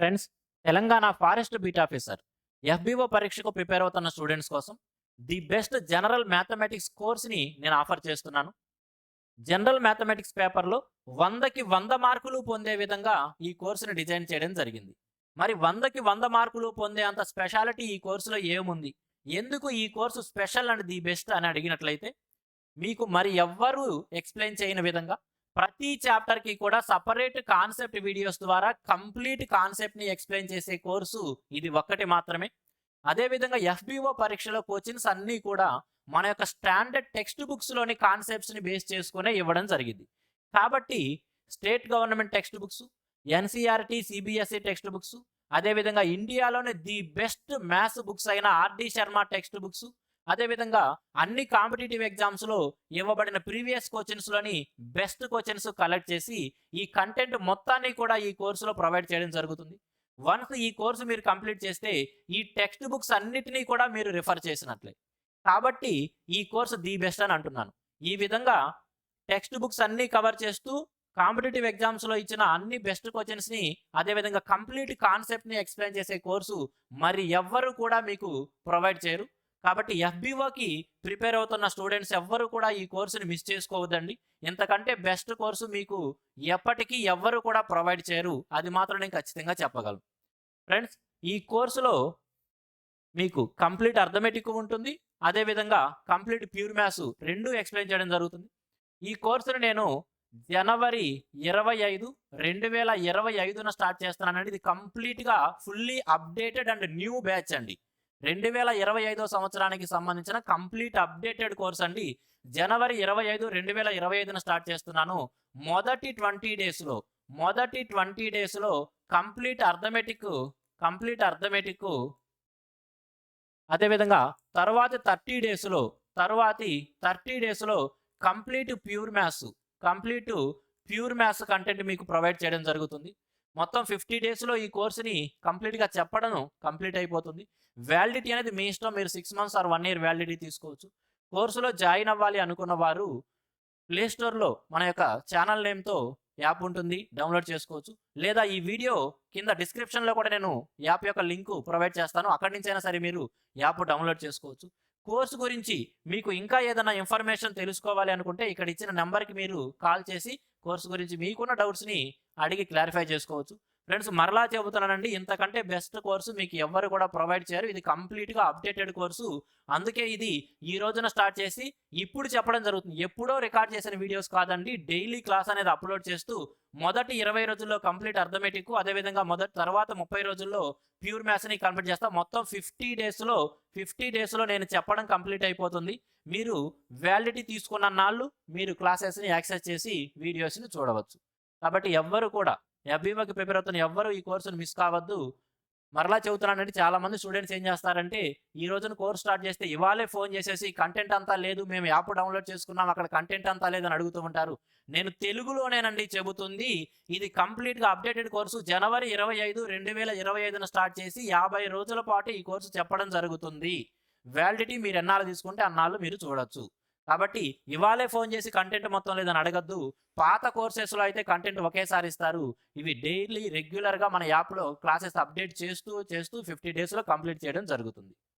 Friends Telangana forest beat officer FBO పరీక్షకు prepare అవుతున్న students కోసం ది బెస్ట్ జనరల్ మ్యాథమెటిక్స్ కోర్స్ని నేను ఆఫర్ చేస్తున్నాను. జనరల్ మ్యాథమెటిక్స్ పేపర్లో వందకి వంద మార్కులు పొందే విధంగా ఈ కోర్సుని డిజైన్ చేయడం జరిగింది. మరి వందకి వంద మార్కులు పొందే అంత స్పెషాలిటీ ఈ కోర్సులో ఏముంది? ఎందుకు ఈ course special and the best అని అడిగినట్లయితే మీకు మరి ఎవ్వరూ ఎక్స్ప్లెయిన్ చేయని విధంగా ప్రతి చాప్టర్కి కూడా సపరేట్ కాన్సెప్ట్ వీడియోస్ ద్వారా కంప్లీట్ కాన్సెప్ట్ని ఎక్స్ప్లెయిన్ చేసే కోర్సు ఇది ఒక్కటి మాత్రమే. అదేవిధంగా ఎఫ్బిఓ పరీక్షలో కోచింగ్స్ అన్నీ కూడా మన యొక్క స్టాండర్డ్ టెక్స్ట్ బుక్స్లోని కాన్సెప్ట్స్ని బేస్ చేసుకునే ఇవ్వడం జరిగింది. కాబట్టి state government text books NCERT CBSE text books అదేవిధంగా ఇండియాలోనే ది బెస్ట్ మ్యాథ్స్ బుక్స్ అయిన ఆర్డి శర్మ టెక్స్ట్ బుక్స్ అదేవిధంగా అన్ని కాంపిటేటివ్ ఎగ్జామ్స్లో ఇవ్వబడిన ప్రీవియస్ క్వశ్చన్స్లోని బెస్ట్ క్వశ్చన్స్ కలెక్ట్ చేసి ఈ కంటెంట్ మొత్తాన్ని కూడా ఈ కోర్సులో ప్రొవైడ్ చేయడం జరుగుతుంది. వన్స్ ఈ కోర్సు మీరు కంప్లీట్ చేస్తే ఈ టెక్స్ట్ బుక్స్ అన్నిటినీ కూడా మీరు రిఫర్ చేసినట్లే. కాబట్టి ఈ కోర్సు ది బెస్ట్ అని అంటున్నాను. ఈ విధంగా టెక్స్ట్ బుక్స్ అన్నీ కవర్ చేస్తూ కాంపిటేటివ్ ఎగ్జామ్స్లో ఇచ్చిన అన్ని బెస్ట్ క్వశ్చన్స్ని అదేవిధంగా కంప్లీట్ కాన్సెప్ట్ని ఎక్స్ప్లెయిన్ చేసే కోర్సు మరి ఎవ్వరు కూడా మీకు ప్రొవైడ్ చేయరు. కాబట్టి ఎఫ్బిఓకి ప్రిపేర్ అవుతున్న స్టూడెంట్స్ ఎవ్వరు కూడా ఈ కోర్సుని మిస్ చేసుకోవద్దండి. ఇంతకంటే బెస్ట్ కోర్సు మీకు ఎప్పటికీ ఎవ్వరు కూడా ప్రొవైడ్ చేయరు. అది మాత్రం నేను ఖచ్చితంగా చెప్పగలను. ఫ్రెండ్స్ ఈ కోర్సులో మీకు కంప్లీట్ అర్థమెటిక్ ఉంటుంది. అదేవిధంగా కంప్లీట్ ప్యూర్ మ్యాథ్స్ రెండు ఎక్స్ప్లెయిన్ చేయడం జరుగుతుంది. ఈ కోర్సును నేను జనవరి ఇరవై ఐదు రెండు వేల ఇరవై ఐదున స్టార్ట్ చేస్తున్నానండి. ఇది కంప్లీట్గా fully updated and new batch అండి. రెండు వేల ఇరవై ఐదో సంవత్సరానికి సంబంధించిన కంప్లీట్ అప్డేటెడ్ కోర్స్ అండి. జనవరి ఇరవై ఐదు రెండు వేల ఇరవై ఐదున స్టార్ట్ చేస్తున్నాను. మొదటి ట్వంటీ డేస్లో మొదటి ట్వంటీ డేస్లో కంప్లీట్ అర్థమెటిక్ కంప్లీట్ అర్థమెటిక్. అదేవిధంగా తర్వాతి థర్టీ డేస్లో తర్వాతి థర్టీ డేస్లో complete pure maths complete pure maths content మీకు ప్రొవైడ్ చేయడం జరుగుతుంది. మొత్తం ఫిఫ్టీ డేస్లో ఈ కోర్సుని కంప్లీట్గా చెప్పడం కంప్లీట్ అయిపోతుంది. వ్యాలిడిటీ అనేది మీ ఇష్టం మీరు six months or one year validity తీసుకోవచ్చు. కోర్సులో జాయిన్ అవ్వాలి అనుకున్న వారు ప్లే స్టోర్లో మన యొక్క ఛానల్ నేమ్తో యాప్ ఉంటుంది డౌన్లోడ్ చేసుకోవచ్చు. లేదా ఈ వీడియో కింద డిస్క్రిప్షన్లో కూడా నేను యాప్ యొక్క లింక్ ప్రొవైడ్ చేస్తాను. అక్కడి నుంచైనా సరే మీరు యాప్ డౌన్లోడ్ చేసుకోవచ్చు. కోర్సు గురించి మీకు ఇంకా ఏదైనా ఇన్ఫర్మేషన్ తెలుసుకోవాలి అనుకుంటే ఇక్కడ ఇచ్చిన నెంబర్కి మీరు కాల్ చేసి కోర్సు గురించి మీకున్న డౌట్స్ని అడిగి క్లారిఫై చేసుకోవచ్చు. ఫ్రెండ్స్ మరలా చెబుతున్నానండి ఇంతకంటే బెస్ట్ కోర్సు మీకు ఎవరు కూడా ప్రొవైడ్ చేయరు. ఇది కంప్లీట్గా అప్డేటెడ్ కోర్సు అందుకే ఇది ఈ రోజున స్టార్ట్ చేసి ఇప్పుడు చెప్పడం జరుగుతుంది. ఎప్పుడో రికార్డ్ చేసిన వీడియోస్ కాదండి డైలీ క్లాస్ అనేది అప్లోడ్ చేస్తూ మొదటి ఇరవై రోజుల్లో కంప్లీట్ అర్థమెటిక్ అదేవిధంగా మొదటి తర్వాత ముప్పై రోజుల్లో ప్యూర్ మ్యాథ్స్ని కంప్లీట్ చేస్తాం. మొత్తం ఫిఫ్టీ డేస్లో ఫిఫ్టీ డేస్లో నేను చెప్పడం కంప్లీట్ అయిపోతుంది. మీరు వ్యాలిడిటీ తీసుకున్న నాళ్ళు మీరు క్లాసెస్ని యాక్సెస్ చేసి వీడియోస్ని చూడవచ్చు. కాబట్టి ఎవ్వరు కూడా ఎఫ్బీమాకి ప్రిపేర్ అవుతున్న ఎవ్వరు ఈ కోర్సును మిస్ కావద్దు. మరలా చెబుతున్నానంటే చాలా మంది స్టూడెంట్స్ ఏం చేస్తారంటే ఈ రోజున కోర్స్ స్టార్ట్ చేస్తే ఇవాళే ఫోన్ చేసేసి కంటెంట్ అంతా లేదు మేము యాప్ డౌన్లోడ్ చేసుకున్నాం అక్కడ కంటెంట్ అంతా లేదని అడుగుతూ ఉంటారు. నేను తెలుగులోనేనండి చెబుతుంది. ఇది కంప్లీట్గా అప్డేటెడ్ కోర్సు జనవరి ఇరవై ఐదు రెండు వేల ఇరవై ఐదున స్టార్ట్ చేసి యాభై రోజుల పాటు ఈ కోర్సు చెప్పడం జరుగుతుంది. వ్యాలిడిటీ మీరు ఎన్నాళ్ళు తీసుకుంటే అన్నాళ్ళు మీరు చూడొచ్చు. కాబట్టి ఇవాళే ఫోన్ చేసి కంటెంట్ మొత్తం లేదని అడగద్దు. పాత కోర్సెస్లో అయితే కంటెంట్ ఒకేసారి ఇస్తారు. ఇవి డైలీ రెగ్యులర్గా మన యాప్లో క్లాసెస్ అప్డేట్ చేస్తూ చేస్తూ ఫిఫ్టీ డేస్లో కంప్లీట్ చేయడం జరుగుతుంది.